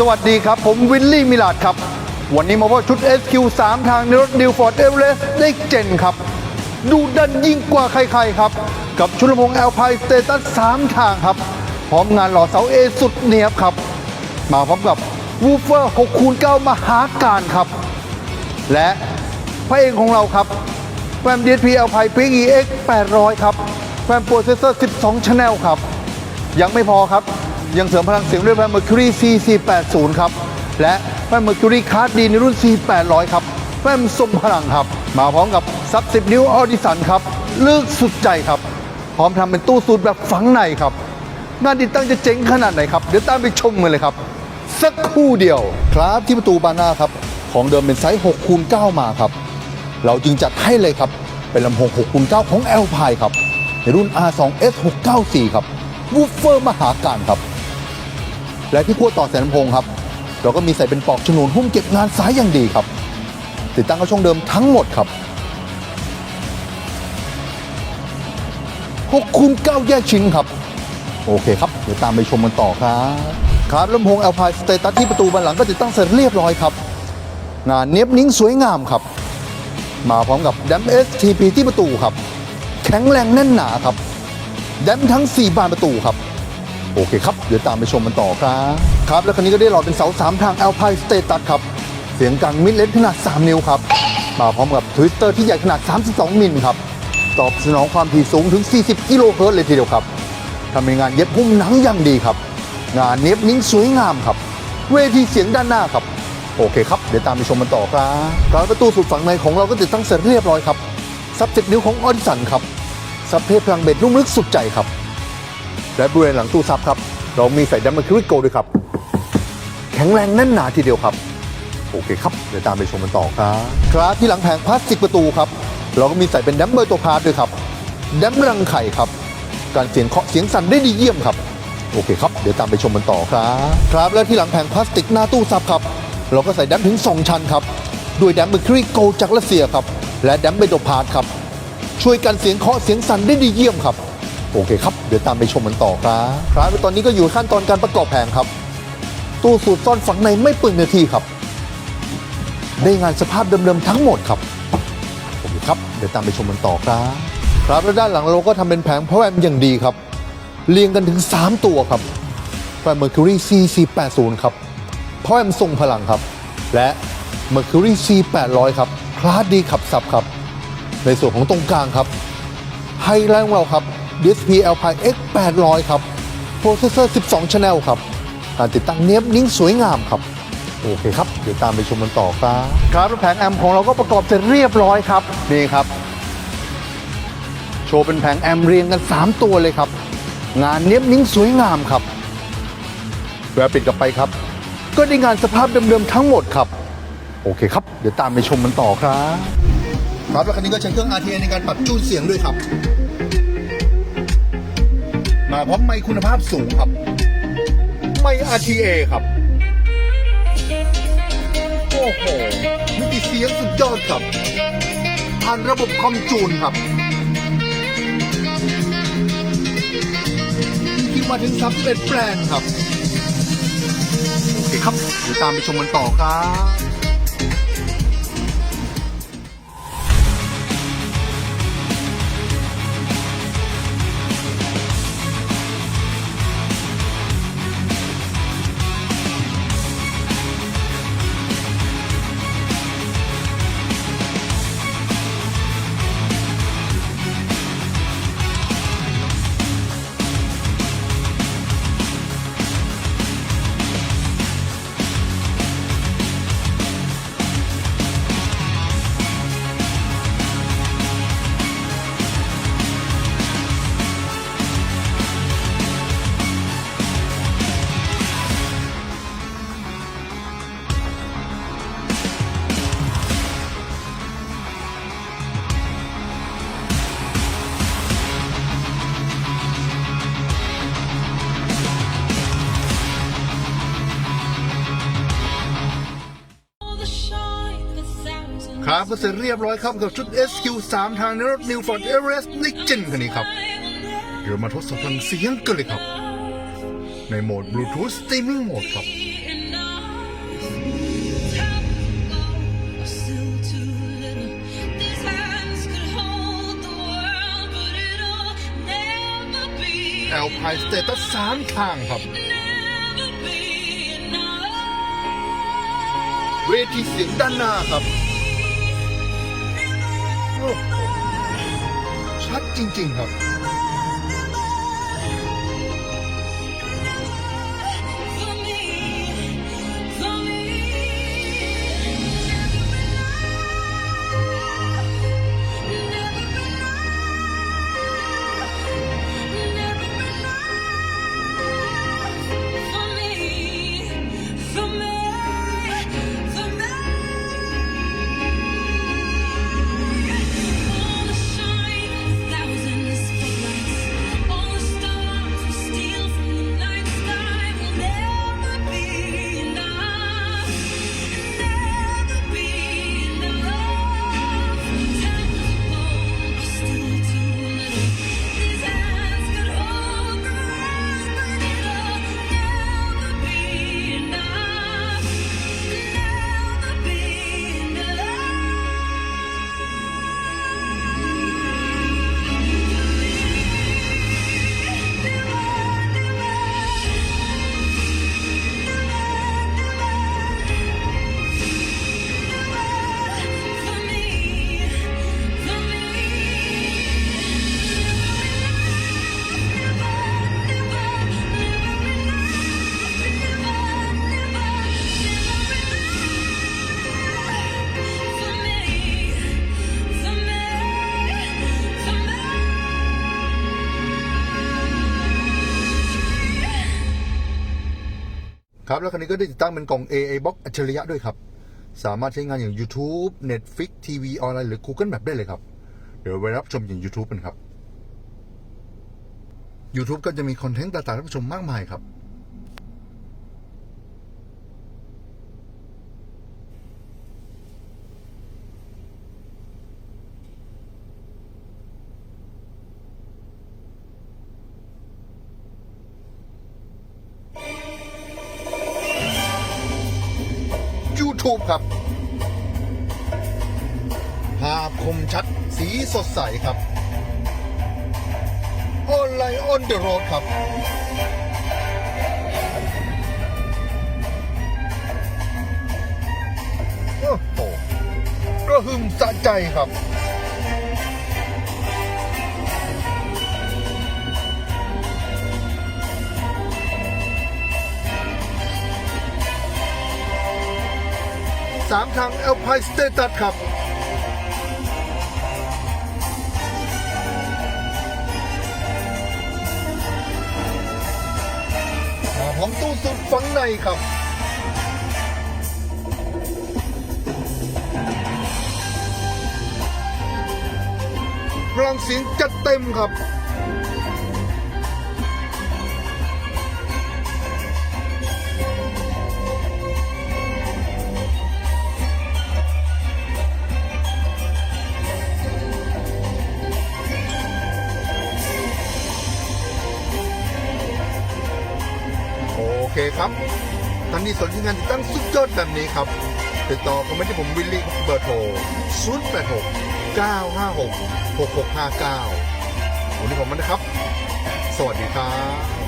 สวัสดีครับ ผมวิลลี่มิลาดครับ วันนี้มาพบชุด SQ3 ทางในรถดิวฟอร์ดเอเวอเรสต์ได้เจนครับ ดูดันยิ่งกว่าใครๆครับ กับชุดลำโพงแอลพายสเตตัส3ทางครับ พร้อมงานหล่อเสาเอสุดเนียบครับ มาพร้อมกับวูเฟอร์6คูณ9มหาการครับ และพระเอกของเราครับแฟม DSP Alpine Peak EX 800 ครับแฟมโปรเซสเซอร์ 12 Channel ครับ ยังไม่พอครับ ยังเสริมพลังเสียงด้วยแฟม Mercury C480 ครับ และแฟม Mercury Card D ในรุ่น C800 ครับแฟมทรงพลังครับ มาพร้อมกับซับ 10 นิ้วออดิสันครับลึกสุดใจครับ พร้อมทำเป็นตู้สูตรแบบฝังในครับ งานติดตั้งจะเจ๋งขนาดไหนครับ เดี๋ยวตามไปชมกันเลยครับ สักคู่เดียว ครับที่ประตูบานหน้าครับ ของเดิมเป็นไซส์6คูณ9มาครับ เราจึงจัดให้เลยครับ เป็นลำโพง6คูณ9ของ l p i ครับ ในรุ่น R2S 694 ครับวูฟเฟอร์มหาการครับ และที่ขั้วต่อแสนลำโพงครับเราก็มีใส่เป็นปลอกฉนวนหุ้มเก็บงานสายอย่างดีครับ ติดตั้งเข้าช่องเดิมทั้งหมดครับ6คูณ9แยกชิ้นครับ โอเคครับ เดี๋ยวตามไปชมกันต่อครับครับลำโพง l p i สเตตัสที่ประตูบานหลังก็ติดตั้งเสร็จเรียบร้อยครับงานเนี้ยบนิ้งสวยงามครับ มาพร้อมกับดัม STP ที่ประตูครับ แข็งแรงแน่นหนาครับดัมทั้ง 4 บานประตูครับ โอเคครับ เดี๋ยวตามไปชมกันต่อครับ ครับ แล้วคันนี้ก็ได้หล่อเป็นเสา 3 ทาง Alpine Status ครับ เสียงกลางมิดเลนขนาด 3 นิ้วครับ มาพร้อมกับทวิตเตอร์ที่ใหญ่ขนาด 32 มิลครับ ตอบสนองความถี่สูงถึง 40 กิโลเฮิรตซ์เลยทีเดียวครับทำในงานเย็บหุ้มหนังอย่างดีครับ งานเนียบนิ้งสวยงามครับ เวทีเสียงด้านหน้าครับ โอเคครับ เดี๋ยวตามไปชมกันต่อครับการประตูสุดฝั่งในของเราก็ติดตั้งเสร็จเรียบร้อยครับ ซับสิบนิ้วของออดิสันครับ ซับเพพลังเบ็ดรุ่มลึกสุดใจครับ และบริเวณหลังตู้ซับครับ เรามีใส่ดัมเบลคิริโกด้วยครับ แข็งแรงแน่นหนาทีเดียวครับ โอเคครับ เดี๋ยวตามไปชมกันต่อครับครับที่หลังแผงพลาสติกประตูครับ เราก็มีใส่เป็นดัมเบลตัวพาร์ทด้วยครับดัมรังไข่ครับ การเสียงเคาะเสียงสั่นได้ดีเยี่ยมครับ โอเคครับ เดี๋ยวตามไปชมกันต่อครับ ครับและที่หลังแผงพลาสติกหน้าตู้ซับครับ เราก็ใส่ดัมถึง 2 ชั้นครับ ด้วยดัมเบลครีโกจากรัสเซียครับ และดัมเบลโดพาร์ทครับ ช่วยกันเสียงเคาะเสียงสั่นได้ดีเยี่ยมครับ โอเคครับ เดี๋ยวตามไปชมกันต่อครับครับตอนนี้ก็อยู่ขั้นตอนการประกอบแผงครับ ตู้สูตรซ่อนฝังในไม่เปิดนาทีครับ ได้งานสภาพเดิมๆทั้งหมดครับโอเคครับ เดี๋ยวตามไปชมกันต่อครับครับและด้านหลังเราก็ทำเป็นแผงพาวเวอร์แอมอย่างดีครับ เรียงกันถึง 3 ตัวครับแฟม Mercury C480 ครับพาวเวอร์แอมทรงพลังครับ และ Mercury C800 ครับคลาสดีขับสับครับ ในส่วนของตรงกลางครับไฮไลท์ของเราครับ DSP Alpine X 800ครับ โปรเซสเซอร์ 12 Channel ครับ การติดตั้งเนี้ยบนิ้งสวยงามครับ โอเคครับ เดี๋ยวตามไปชมกันต่อครับ ครับแผงแอมของเราก็ประกอบเสร็จเรียบร้อยครับ นี่ครับ โชว์เป็นแผงแอมเรียงกัน 3 ตัวเลยครับ งานเนี้ยบนิ้งสวยงามครับแวะปิดกลับไปครับ ก็ได้งานสภาพเดิมๆทั้งหมดครับ โอเคครับ เดี๋ยวตามไปชมกันต่อครับ ครับแล้วคันนี้ก็ใช้เครื่อง RTA ในการปรับจูนเสียงด้วยครับ มาพร้อมไมค์คุณภาพสูงครับ ไมค์ RTA ครับ โอ้โหมิติเสียงสุดยอดครับผ่านระบบคอมจูนครับที่มาถึง31แปลงครับ โอเคครับเดี๋ยวตามไปชมกันต่อครับ รัก็เสร็จเรียบร้อยครับกับชุด SQ3 ทางในรถ New Ford Everest นี่จริงคันนี้ครับ เดี๋ยวมาทดสอบพลังเสียงกันเลยครับ ในโหมด Bluetooth Streaming โหมดครับแอลพายสเตตัสสามทางครับ เวทีเสียงด้านหน้าครับ ชัดจริง ๆ ครับ ครับ แล้วคันนี้ก็ได้ติดตั้งเป็นกล่อง AA Box อัจฉริยะด้วยครับ สามารถใช้งานอย่าง YouTube Netflix TV ออนไลน์หรือ Google Map ได้เลยครับ เดี๋ยวไปรับชมอย่าง YouTube กันครับ YouTube ก็จะมีคอนเทนต์ต่างๆให้ผู้ชมมากมายครับ YouTube ครับ ภาพคมชัดสีสดใสครับออนไลน์ออนเดอะโรดครับ โอ้โหกระหึ่มสะใจครับ สามทาง Alpine Status ครับพร้อมตู้สุดฝังในครับพลังเสียงจัดเต็มครับ ครับท่านที่สนที่งานติดตั้งสุดยอดแบบนี้ครับ ติดต่อคอมเมนที่ผมวิลลี่เบอร์โทร 086 956 6659 วันนี้ผมมันนะครับ สวัสดีครับ